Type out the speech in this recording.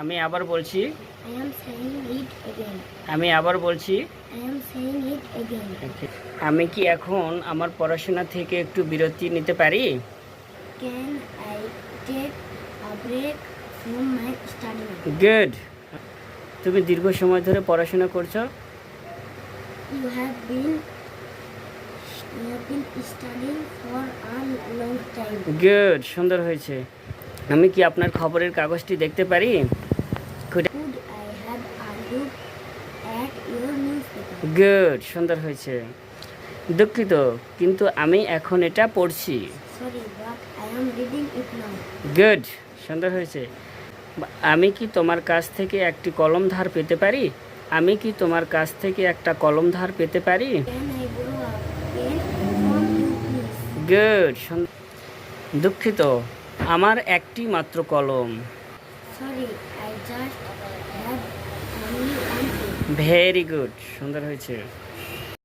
আমি আবার বলছি। আমি আবার বলছি। আমি কি এখন আমার পড়াশোনা থেকে একটু বিরতি নিতে পারি? গুড তুমি দীর্ঘ সময় ধরে পড়াশোনা করছ? গুড সুন্দর হয়েছে। আমি কি আপনার খবরের কাগজটি দেখতে পারি? গুড সুন্দর হয়েছে। দুঃখিত কিন্তু আমি এখন এটা পড়ছি. গুড সুন্দর হয়েছে। আমি কি তোমার কাছ থেকে একটি কলম ধার পেতে পারি? আমি কি তোমার কাছ থেকে একটা কলম ধার পেতে পারি? গুড দুঃখিত আমার একটি মাত্র কলম। ভেরি গুড সুন্দর হয়েছে।